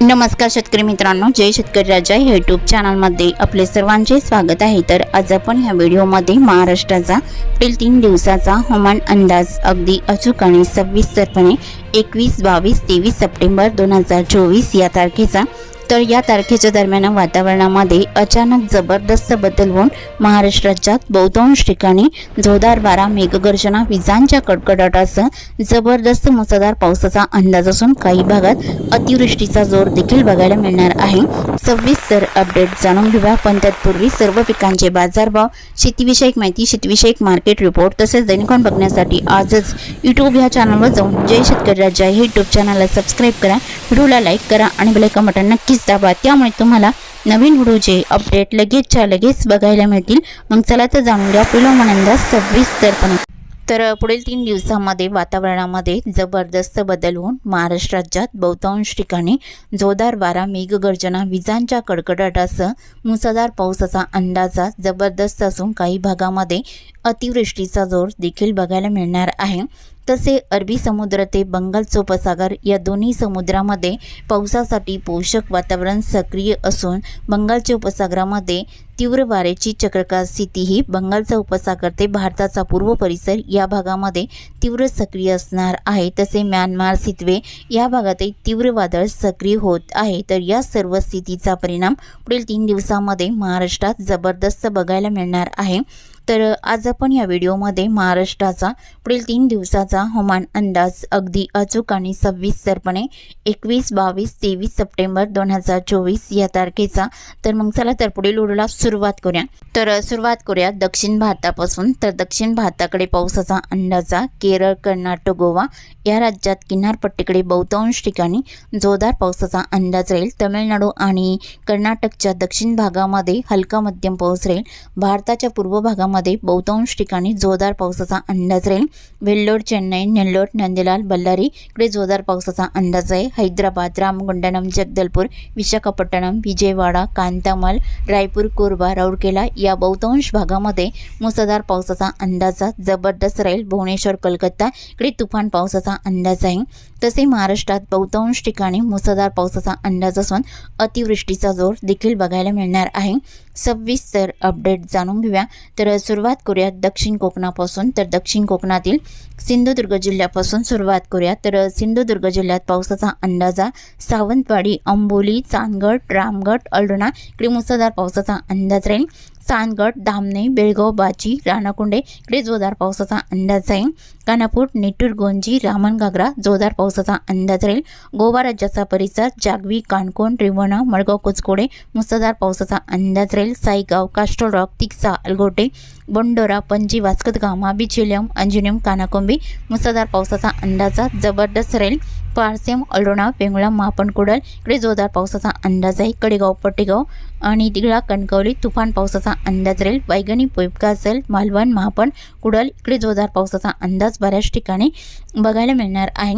नमस्कार शेतकरी मित्रांनो जय शेतकरी राजा या यूट्यूब चॅनलमध्ये आपले सर्वांचे स्वागत आहे. तर आज आपण ह्या व्हिडिओमध्ये महाराष्ट्राचा पुढील तीन दिवसाचा हवामान अंदाज अगदी अचूक आणि सविस्तरपणे एकवीस बावीस तेवीस सप्टेंबर दोन हजार चोवीस या तारखेचा तर या तारखेच्या दरम्यान वातावरणामध्ये अचानक जबरदस्त बदल होऊन महाराष्ट्राच्या बहुतांश ठिकाणी जोरदार वारा मेघगर्जना विजांच्या कडकडाटासह जबरदस्त मुसळधार पावसाचा अंदाज असून काही भागात अतिवृष्टीचा जोर देखील बघायला मिळणार आहे. सविस्तर अपडेट जाणून घेऊया. पण तत्पूर्वी सर्व पिकांचे बाजारभाव शेतीविषयक माहिती शेतीविषयक मार्केट रिपोर्ट तसेच दैनिकॉन बघण्यासाठी आजच यूट्यूब ह्या चॅनलवर जाऊन जय शेतकरी राजा हे यूट्यूब चॅनलला सबस्क्राईब करा. व्हिडिओला लाईक करा आणि बेलायकन बटन नक्कीच दाबा त्यामुळे तुम्हाला नवीन व्हिडिओचे अपडेट लगेचच्या लगेच बघायला मिळतील. मग चला तर जाणून घ्या पुढील अंदाज सविस्तरपणे तर पुढील तीन दिवसामध्ये वातावरणामध्ये जबरदस्त बदल होऊन महाराष्ट्र राज्यात बहुतांश ठिकाणी जोरदार वारा मेघगर्जना विजांच्या कडकडाटासह मुसळधार पावसाचा अंदाजा जबरदस्त असून काही भागामध्ये अतिवृष्टीचा जोर देखील बघायला मिळणार आहे. तसे अरबी समुद्र ते बंगालचा उपसागर या दोन्ही समुद्रामध्ये पावसासाठी पोषक वातावरण सक्रिय असून बंगालच्या उपसागरामध्ये तीव्र वाऱ्याची चक्रकार स्थितीही बंगालचा उपसागर ते भारताचा पूर्व परिसर या भागामध्ये तीव्र सक्रिय असणार आहे. तसे म्यानमार सितवे या भागातही तीव्र वादळ सक्रिय होत आहे. तर या सर्व स्थितीचा परिणाम पुढील तीन दिवसामध्ये महाराष्ट्रात जबरदस्त बघायला मिळणार आहे. तर आज आपण या व्हिडिओमध्ये महाराष्ट्राचा पुढील तीन दिवसाचा हवामान अंदाज अगदी अचूक आणि सविस्तरपणे एकवीस बावीस तेवीस सप्टेंबर दोन हजार चोवीस या तारखेचा. तर मग चला तर पुढील व्हिडिओला सुरुवात करूया. तर सुरुवात करूया दक्षिण भारतापासून. तर दक्षिण भारताकडे पावसाचा अंदाजा केरळ कर्नाटक गोवा या राज्यात किनारपट्टीकडे बहुतांश ठिकाणी जोरदार पावसाचा अंदाज राहील. तमिळनाडू आणि कर्नाटकच्या दक्षिण भागामध्ये हलका मध्यम पाऊस राहील. भारताच्या पूर्व भागामध्ये बहुतांश ठिकाणी जोरदार पावसाचा अंदाज राहील. वेल्लोर चेन्नई नेल्लोर नंदलाल बल्लारी इकडे जोरदार पावसाचा अंदाज आहे. हैदराबाद रामगुंडनम जगदलपूर विशाखापट्टणम विजयवाडा कांतामल रायपूर कोरबा राऊरकेला या बहुतांश भागामध्ये मुसळधार पावसाचा अंदाजा जबरदस्त राहील. भुवनेश्वर कलकत्ता इकडे तुफान पावसाचा अंदाज आहे. तसे महाराष्ट्रात बहुतांश ठिकाणी मुसळधार पावसाचा अंदाज असून अतिवृष्टीचा जोर देखील बघायला मिळणार आहे. सविस्तर अपडेट जाणून घेऊया. तर सुरुवात करूया दक्षिण कोकणापासून. तर दक्षिण कोकणातील सिंधुदुर्ग जिल्ह्यापासून सुरुवात करूया. तर सिंधुदुर्ग जिल्ह्यात पावसाचा अंदाजा सावंतवाडी अंबोली चांदगड रामगड अल्डोणा इकडे मुसळधार पावसाचा अंदाज राहील. चांदगड धामणे बेळगाव बाची राणाकुंडे इकडे जोरदार पावसाचा अंदाज आहे. कानापूर नेटूर गोंजी रामणगागरा जोरदार पावसाचा अंदाज राहील. गोवा राज्याचा परिसर जागवी काणकोण रिवणा मडगाव कोचकोडे मुसळधार पावसाचा अंदाज राहील. साईगाव कास्टोल रॉक तिक्सा अलगोटे बंडोरा पणजी वास्कतगाव बिचिलियम अंजुनियम कानाकोंबी मुसळधार पावसाचा अंदाजा जबरदस्त राहील. पारसेम अलोणा वेंगुळा महापणकुडल इकडे जोरदार पावसाचा अंदाज आहे. कडेगाव पटेगाव आणि तिगळा कणकवली तुफान पावसाचा अंदाज राहील. वैगणी असेल मालवण महापण कुडल इकडे जोरदार पावसाचा अंदाज बऱ्याच ठिकाणी बघायला मिळणार आहे.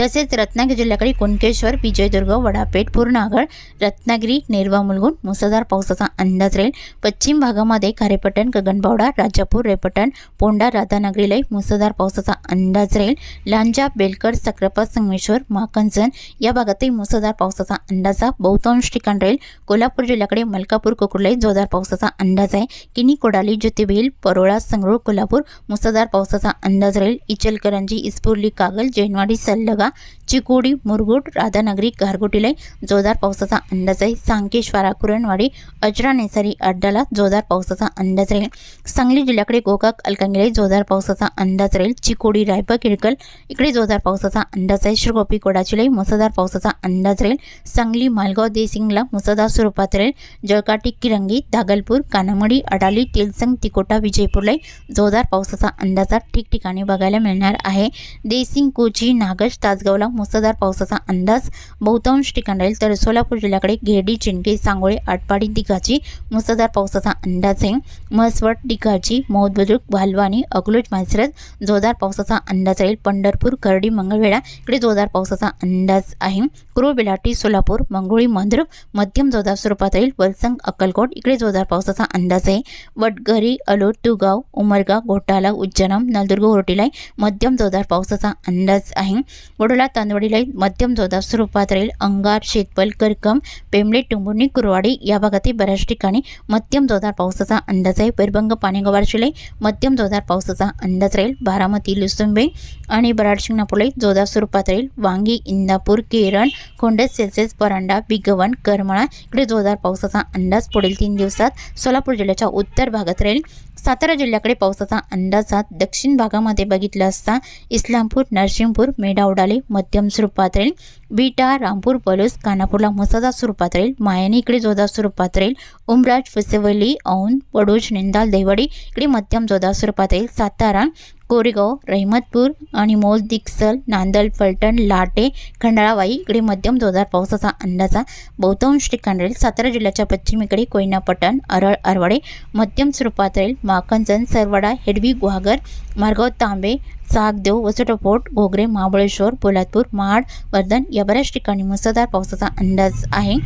तसेच रत्नागिरी जिल्ह्याकडे कुणकेश्वर विजयदुर्ग वडापेठ पूर्णागड रत्नागिरी नेरवा मुलगुण मुसळधार पावसाचा अंदाज राहील. पश्चिम भागामध्ये खारेपट्टण गगनबावडा राजापूर रेपटण पोंडा राधानगरीला मुसळधार पावसाचा अंदाज राहील. लांजा बेलकर सक्रापा संगमेश्वर माकंचन या भागातही मुसळधार पावसाचा अंदाजा बहुतांश ठिकाण राहील. कोल्हापूर जिल्ह्याकडे मलकापूर कोकुर्लाई जोरदार पावसाचा अंदाज आहे. किनी कोडाली ज्योतिबेल परोळा संगरूळ कोल्हापूर मुसळधार पावसाचा अंदाज राहील. इचलकरंजी इस्पुर्ली कागल जैनवाडी सल्लग चिकोडी मुरगुड राधानगरी गारगोटीलाई जोरदार पावसाचा अंदाज आहे. सांकेश्वरा कुरणवाडी अजरा नेसारी अड्डाला जोरदार पावसाचा अंदाज राहील. सांगली जिल्ह्याकडे गोकाक अलकांगिले जोरदार पावसाचा अंदाज राहील. चिकोडी रायबा किडकल इकडे जोरदार पावसाचा अंदाज आहे. श्रीगोपी कोडाचिलाई मुसळधार पावसाचा अंदाज राहील. सांगली मालगाव देसिंगला मुसळधार स्वरूपात राहील. जळकाटी किरंगी दागलपूर कानामडी अडाली तेलसंग तिकोटा विजयपूरलाही जोरदार पावसाचा अंदाजा ठिकठिकाणी बघायला मिळणार आहे. देसिंग कोची नागश तासगावला मुसळधार पावसाचा अंदाज. बहुतांश ठिकाण राहील तर सोलापूर जिल्ह्याकडे घेडी चिंके सांगोळे आटपाडी दिघाची मुसळधार पावसाचा अंदाज आहे. म्हसवट दिघाची मौद बुद्रुक भालवानी अकलूज मालसरत जोरदार पावसाचा अंदाज राहील. पंढरपूर करडी मंगळवेढा इकडे जोरदार पावसाचा अंदाज आहे. कुरुळ बेलाटी सोलापूर मंगळी मंद्रुप मध्यम जोरदार स्वरूपात राहील. वलसंग अक्कलकोट इकडे जोरदार पावसाचा अंदाज आहे. वडघरी अलोट तुगाव उमरगा घोटाला उज्जैनम नलदुर्ग ओरटीला मध्यम जोरदार पावसाचा अंदाज आहे. वडोला तांदवडीला मध्यम जोरदार स्वरूपात राहील. अंगार शेतपल करकम पेंबले टुंबुर्णी कुरवाडी या भागातील बऱ्याच ठिकाणी मध्यम जोरदार पावसाचा अंदाज आहे. पैरभंग पाणेगाव शिले मध्यम जोरदार पावसाचा अंदाज राहील. बारामती लुसुंबे आणि बराड शिंगणापूरला जोरदार स्वरूपात राहील. वांगी इंदापूर केरळ खोंडेस सेल्सिअस परांडा बिगवण करमळा इकडे जोरदार पावसाचा अंदाज पुढील तीन दिवसात सोलापूर जिल्ह्याच्या उत्तर भागात राहील. सातारा जिल्ह्याकडे पावसाचा अंदाजात दक्षिण भागामध्ये बघितला असता इस्लामपूर नरसिंहपूर मेढावडाले मध्यम स्वरूपात राहील बीटा रामपूर पलूस कानापूरला मुसळधार स्वरूपात राहील मायानी इकडे जोरदार स्वरूपात राहील उमराज फुसेवली औंध पडूज निंदाल देवडी इकडे मध्यम जोरदार स्वरूपात येईल सातारा कोरेगाव रहिमतपूर आणि मोल दिक्सल नांदल फलटण लाटे खंडाळावाई इकडे मध्यम जोरदार पावसाचा अंदाजा. बहुतांश ठिकाणी राहील सातारा जिल्ह्याच्या पश्चिमेकडे कोयनापटण अरळ अरवाडे मध्यम स्वरूपात राहील माकंजन सरवडा हेडवी गुहागर मार्गाव तांबे सागदेव वसटोपोट घोगरे महाबळेश्वर पोलादपूर महाड वर्धन या बऱ्याच ठिकाणी मुसळधार पावसाचा अंदाज आहे.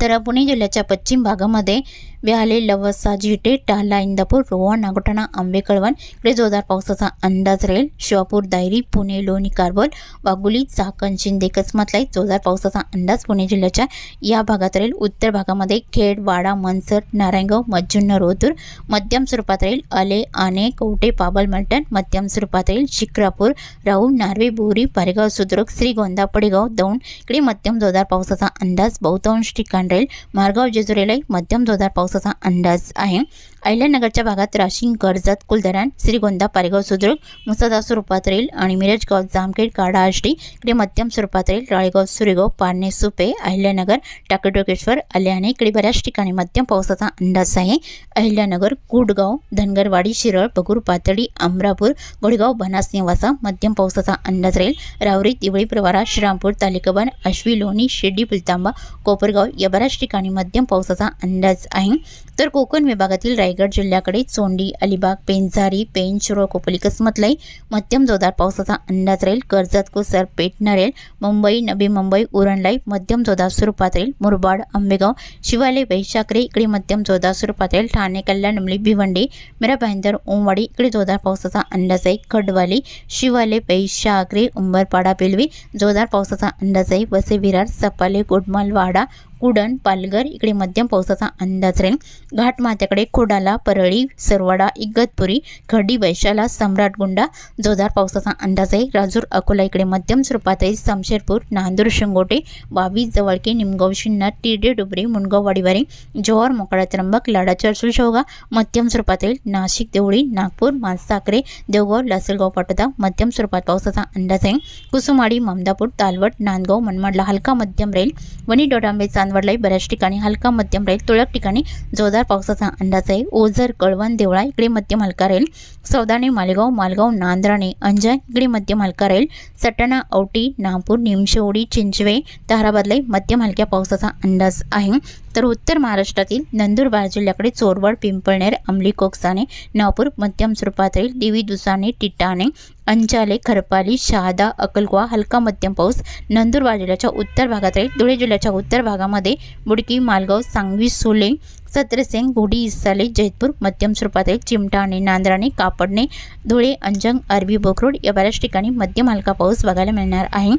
तर पुणे जिल्ह्याच्या पश्चिम भागामध्ये व्याले लवसा जिटे टाला इंदापूर रोहा नागोठाणा आंबे कळवण इकडे जोरदार पावसाचा अंदाज राहील. शिवापूर दायरी पुणे लोणी कारबोल वाघोली चाकण शिंदे कसमतलाई जोरदार पावसाचा अंदाज पुणे जिल्ह्याच्या या भागात राहील. उत्तर भागामध्ये खेड वाडा मनसर नारायणगाव मज्जुन्न रोतूर मध्यम स्वरूपात राहील. आले आणे कवटे पाबल मलटण मध्यम स्वरूपात राहील. शिक्रापूर राहू नार्वे बोरी पारेगाव सुद्रुक श्रीगोंदा पडेगाव दौंड इकडे मध्यम जोरदार पावसाचा अंदाज बहुतांश ठिकाण राहील मारगाव जेजुरीलाही मध्यम जोरदार पावसाचा अंदाज आहे. अहिल्यानगरच्या भागात राशिंग कर्जत कुलधरण श्रीगोंदा पारेगाव सुद्रुक मुसळधार स्वरूपात राहील आणि मिरजगाव जामखेड काडा आष्टी इकडे मध्यम स्वरूपात राहील. राळेगाव सुरेगाव पारणे सुपे अहिल्यानगर टाकटोकेश्वर आल्याने इकडे बऱ्याच ठिकाणी मध्यम पावसाचा अंदाज आहे. अहिल्यानगर कुडगाव धनगरवाडी शिरळ बगूर पातळी अमरापूर गोडगाव बनास निवासा मध्यम पावसाचा अंदाज राहील. रावरी दिवळी प्रवारा श्रीरामपूर तालिकाबन अश्वी लोणी शिर्डी पुलतांबा कोपरगाव या बऱ्याच ठिकाणी मध्यम पावसाचा अंदाज आहे. तर कोकण विभागातील रायगड जिल्ह्याकडे चोंडी अलिबाग पेंझारी पेंच शिरोळ कोपली कसमतलाई मध्यम जोरदार पावसाचा अंदाज राहील. कर्जत कोसर पेटणार मुंबई नवी मुंबई उरणलाई मध्यम जोरदार स्वरूपात राहील मुरबाड आंबेगाव शिवाले वैशाखरे इकडे मध्यम जोरदार स्वरूपात राहील ठाणे कल्याण नमली भिवंडी मिरा भाईंदर ओमवाडी इकडे जोरदार पावसाचा अंदाज आहे खडवाली शिवाले वैशाखरे उंबरपाडा पेलवी जोरदार पावसाचा अंदाज आहे वसे विरार सपाले गोडमालवाडा कुडण पालघर इकडे मध्यम पावसाचा अंदाज राहील. घाटमाथ्याकडे खोडाला परळी सरवाडा इगतपुरी खडी वैशाला सम्राटगुंडा जोरदार पावसाचा अंदाज आहे. राजूर अकोला इकडे मध्यम स्वरूपात आहे. समशेरपूर नांदूर शिंगोटे वावी जवळके निमगाव शिन्नर टिरडे डुबरी मुनगाव वाडीवारी जोहर मोकळा त्र्यंबक लाडा चर्चू मध्यम स्वरूपात येईल नाशिक देवळी नागपूर मानसाकरे देवगाव लासलगाव पाटोदा मध्यम स्वरूपात पावसाचा अंदाज आहे. कुसुमाडी ममदापूर तालवट नांदगाव मनमाडला हलका मध्यम राहील. वणी डोडांबे चांदवडलाही बऱ्याच ठिकाणी हलका मध्यम राहील. तुळक ठिकाणी जोरदार पावसाचा अंदाज आहे. ओझर कळवण देवळा इकडे मध्यम हलका राहील सौदाणे मालेगाव मालगाव नांद्राणे अंजन इकडे मध्य हलका राहील सटाणा औटी नागपूर निमशेवडी चिंचवे ताराबादला मध्यम हलक्या पावसाचा अंदाज आहे. तर उत्तर महाराष्ट्रातील नंदुरबार जिल्ह्याकडे चोरवड पिंपळनेर अंमली कोकसाने नागपूर मध्यम स्वरूपात राहील देवी दुसाने टिटाणे अंचाले खरपाली शहादा अकलगुवा हलका मध्यम पाऊस नंदुरबार जिल्ह्याच्या उत्तर भागात राहील धुळे जिल्ह्याच्या उत्तर भागामध्ये बुडकी मालगाव सांगवी सुले सत्रसेंग गुढी इसाले जैतपूर मध्यम स्वरूपात राहील चिमटाणे नांद्राणे कापडणे धुळे अंजंग अरबी बोकरोड या बऱ्याच ठिकाणी मध्यम हलका पाऊस बघायला मिळणार आहे.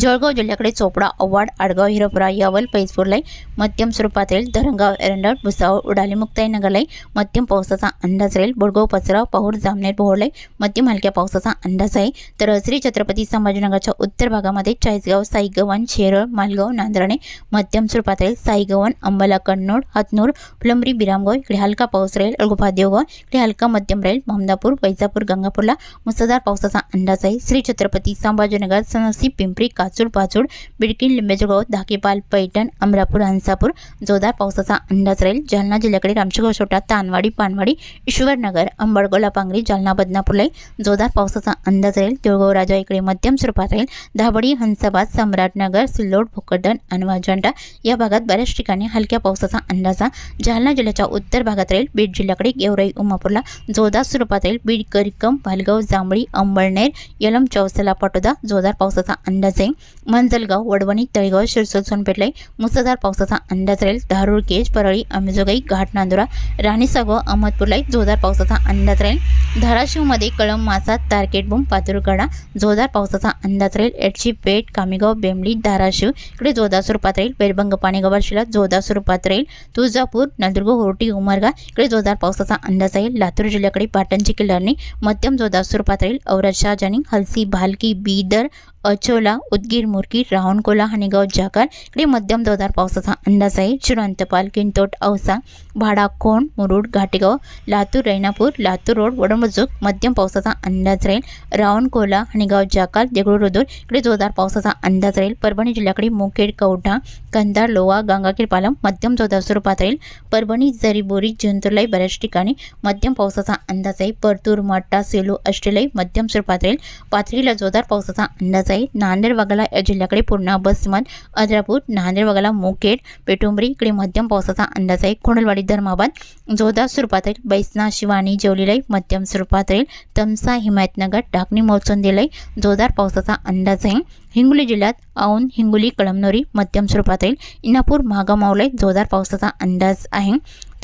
जळगाव जिल्ह्याकडे चोपडा अव्वाड आडगाव हिरपुरा यावल पैसपूरलाई मध्यम स्वरूपात येईल धरणगाव एरंडाळ भुसावळ उडाली मुक्ताई नगरलाई मध्यम पावसाचा अंदाज राहील. बोडगाव पचराव पाहूर जामनेर बोहरलाई मध्यम हलक्या पावसाचा अंदाज आहे. तर श्री छत्रपती संभाजीनगरच्या उत्तर भागामध्ये चाळीसगाव साईगव्हाण शेरळ मालगाव नांदराणे मध्यम स्वरूपात राहील साईगव्हाण अंबाला कन्नोड हतनूर फुलंबरी बिरामगाव इकडे हलका पाऊस राहील. अळगोफा देवगाव इकडे हलका मध्यम राहील. ममदापूर वैजापूर गंगापूरला मुसळधार पावसाचा अंदाज आहे. श्री छत्रपती संभाजीनगर सनसी पिंपरी काचूर पाचूड बिडकीन लिंबेजगाव धाकेपाल पैठण अमरापूर हंसापूर जोरदार पावसाचा अंदाज राहील. जालना जिल्ह्याकडे रामशेगाव छोटा तानवाडी पानवाडी ईश्वरनगर अंबडगोला पांगरी जालना बदनापूरलाई जोरदार पावसाचा अंदाज राहील. तिळगाव राजा इकडे मध्यम स्वरूपात राहील. धाबडी हंसाबाद सम्राटनगर सिल्लोड भोकरदन आणि या भागात बऱ्याच ठिकाणी हलक्या पावसाचा अंदाजा जालना जिल्ह्याच्या उत्तर भागात राहील. बीड जिल्ह्याकडे गेवराई उमापूरला जोरदार स्वरूपात राहील. बीड करिकम भालगाव जांभळी अंबळनेर यलम चौसला पाटोदा जोरदार पावसाचा अंदाज आहे. आहे मंजलगाव वडवणी तळेगाव शिरसोल सोनपेठला मुसळधार पावसाचा अंदाज राहील. धारूर केज परळी अंबेजोगाई घाट नांदुरा राणीसागव अहमदपूरला जोरदार पावसाचा अंदाज राहील. धाराशिवमध्ये कळम मासा तारकेट बुम पातुरकडा जोरदार पावसाचा अंदाज राहील. एडशी पेठ कामेगाव बेंबली धाराशिव इकडे जोरदार स्वरूपात राहील. बेरबंग पाणेगाव शिला जोरदार स्वरूपात राहील. तुळजापूर नंदुर्ग होर्टी उमरगा इकडे जोरदार पावसाचा अंदाज राहील. लातूर जिल्ह्याकडे पाटणची किल्लारणी मध्यम जोरदार स्वरूपात राहील. औरत शाहजानी हलसी भालकी बीदर अचोला उदगीर मुरकी रावणकोला हनेगाव जाकार इकडे मध्यम जोरदार पावसाचा अंदाज आहे. चिरंतपाल किंतोट औसा भाडा कोण मुरुड घाटेगाव लातूर रैनापूर लातूर रोड वडमजूक मध्यम पावसाचा अंदाज राहील. रावणकोला हनेगाव जाकार देगळूरुदूर इकडे जोरदार पावसाचा अंदाज राहील. परभणी जिल्ह्याकडे मुखेड कवठा कंधार लोहा गंगाखेड पालम मध्यम जोरदार स्वरूपात राहील. परभणी जरीबोरी जंतुरलाई बऱ्याच ठिकाणी मध्यम पावसाचा अंदाज आहे. परतूर मट्टा सेलू अष्टेलाई मध्यम स्वरूपात राहील. पाथरीला जोरदार पावसाचा अंदाज आहे. नांदेड वगळा या जिल्ह्याकडे पूर्ण बसमत अद्रापूर नांदेड वगळा मुखेड पेटुंबरी इकडे मध्यम पावसाचा अंदाज आहे. खोंडलवाडी धर्माबाद जोरदार स्वरूपात राहील. बैसना शिवानी जेवलीलाई मध्यम स्वरूपात राहील. तमसा हिमायतनगर टाकणी मोचंदेलाई जोरदार पावसाचा अंदाज आहे. हिंगोली जिल्ह्यात औंध हिंगोली कळमनोरी मध्यम स्वरूपात राहील. इनापूर मागामावलाई जोरदार पावसाचा अंदाज आहे.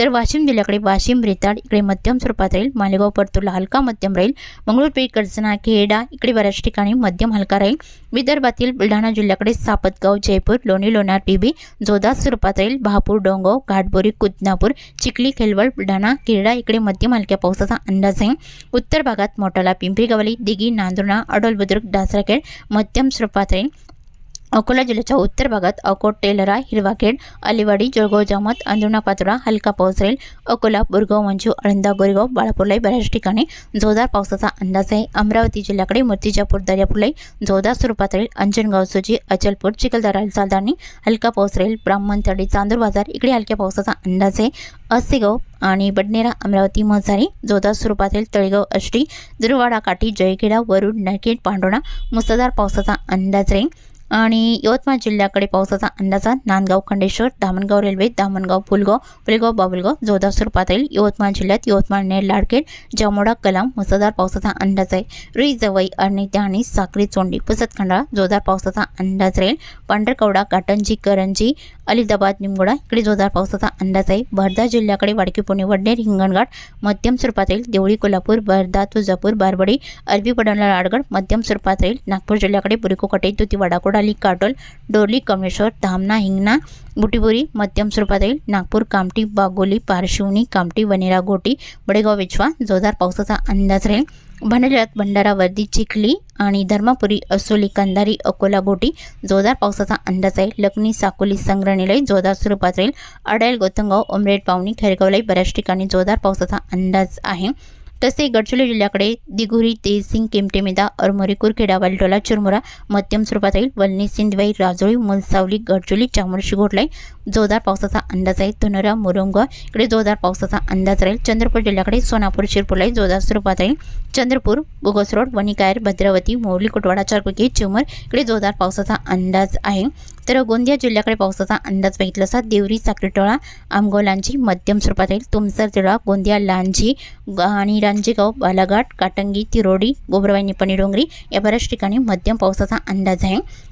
तर वाशिम जिल्ह्याकडे वाशिम रेताड इकडे मध्यम स्वरूपात राहील. मालेगाव परतूरला हलका मध्यम राहील. मंगळूरपेठ कर्जना खेडा इकडे बऱ्याच ठिकाणी मध्यम हलका राहील. विदर्भातील बुलढाणा जिल्ह्याकडे सापतगाव जयपूर लोणी लोणार पिबी जोरदार स्वरूपात राहील. बहापूर डोंगाव घाटबोरी कुदनापूर चिखली खेलवड बुलढाणा खेडा इकडे मध्यम हलक्या पावसाचा अंदाज आहे. उत्तर भागात मोठाला पिंपरी गवली दिघी नांदुर्णा अडोल बुद्रुक डासराखेड मध्यम स्वरूपात राहील. अकोला जिल्ह्याच्या उत्तर भागात अकोट टेलरा हिरवाखेड अलिवाडी जळगाव जामत अंजुणा पातोडा हलका पाऊस राहील. अकोला बुरगाव मंजू अळंदा गोरेगाव बाळापूरलाई बऱ्याच ठिकाणी जोरदार पावसाचा अंदाज आहे. अमरावती जिल्ह्याकडे मूर्तिजापूर दर्यापूरलाई जोरदार स्वरूपात राहील. अंजनगाव सुजी अचलपूर चिखलदरा चालदानी हलका पाऊस राहील. ब्राह्मणतडी चांदूर बाजार इकडे हलक्या पावसाचा अंदाज आहे. असेगाव आणि बडनेरा अमरावती मझारी जोरदार स्वरूपात राहील. तळेगाव अष्टी दुर्वाडा काठी जयखेडा वरुड नरखेड पांडोणा मुसळधार पावसाचा अंदाज राहील. आणि यवतमाळ जिल्ह्याकडे पावसाचा अंदाजा नांदगाव खंडेश्वर दामणगाव रेल्वे दामणगाव फुलगाव फुलगाव बाबुलगाव जोरदार स्वरूपात राहील यवतमाळ जिल्ह्यात यवतमाळ नेर लाडखेड जामोडा कलाम मुसळधार पावसाचा अंदाज आहे. रुई जवई आणि त्याने साक्री चोंडी पुसतखंडाळा जोरदार पावसाचा अंदाज राहील. पांढरकवडा काटंजी करंजी अलिदाबाद निमगोडा इकडे जोरदार पावसाचा अंदाज आहे. वर्धा जिल्ह्याकडे वाडकी पुणे वडनेर हिंगणघाट मध्यम स्वरूपात येईल देवळी कोल्हापूर वर्धा तुळजापूर बारबडी अरबी पडणला राडगड मध्यम स्वरूपात राहील नागपूर जिल्ह्याकडे बुरिकोकटे तुती पाली काटोल डोरली कमळेश्वर धामणा हिंगणा बुटीबोरी मध्यम स्वरूपात राहील नागपूर कामठी बागोली पारशिवनी कामठी वनेरा गोटी बडेगाव विचवा जोरदार पावसाचा अंदाज राहील. भंडाऱ्यात भंडारा वर्दी चिखली आणि धर्मापुरी असोली कंधारी अकोला गोटी जोरदार पावसाचा अंदाज आहे. लग्नी साकोली संग्रहणीलाही जोरदार स्वरूपात राहील. अडायल गोतंगाव उमरेड पावणी खैरगावलाही बऱ्याच ठिकाणी जोरदार पावसाचा अंदाज आहे. तसे गडचिरोली जिल्ह्याकडे दिघुरी तेसिंग केमटेमेदा अरमोरी कुरखेडा वालटोला चुरमुरा मध्यम स्वरूपात राहील वल्ली सिंधवाई राजोळी मुलसावली गडचोली चामोर्शी शिगोटलाई जोरदार पावसाचा अंदाज आहे. धुनोरा मुरुंगा इकडे जोरदार पावसाचा अंदाज राहील. चंद्रपूर जिल्ह्याकडे सोनापूर शिरपूरलाही जोरदार स्वरूपात राहील. चंद्रपूर गोगस रोड वणिकायर भद्रावती मोरली कुटवाडा चारकुकी चिमर इकडे जोरदार पावसाचा अंदाज आहे. तर गोंदिया जिल्ह्याकडे पावसाचा अंदाज बघितला असा देवरी साक्रीटोळा आमगोलांची मध्यम स्वरूपात येईल तुमसर तिळा गोंदिया लांजी आणि रांजीगाव बालाघाट काटंगी तिरोडी गोबरवाई निपणी डोंगरी या बऱ्याच ठिकाणी मध्यम पावसाचा अंदाज आहे.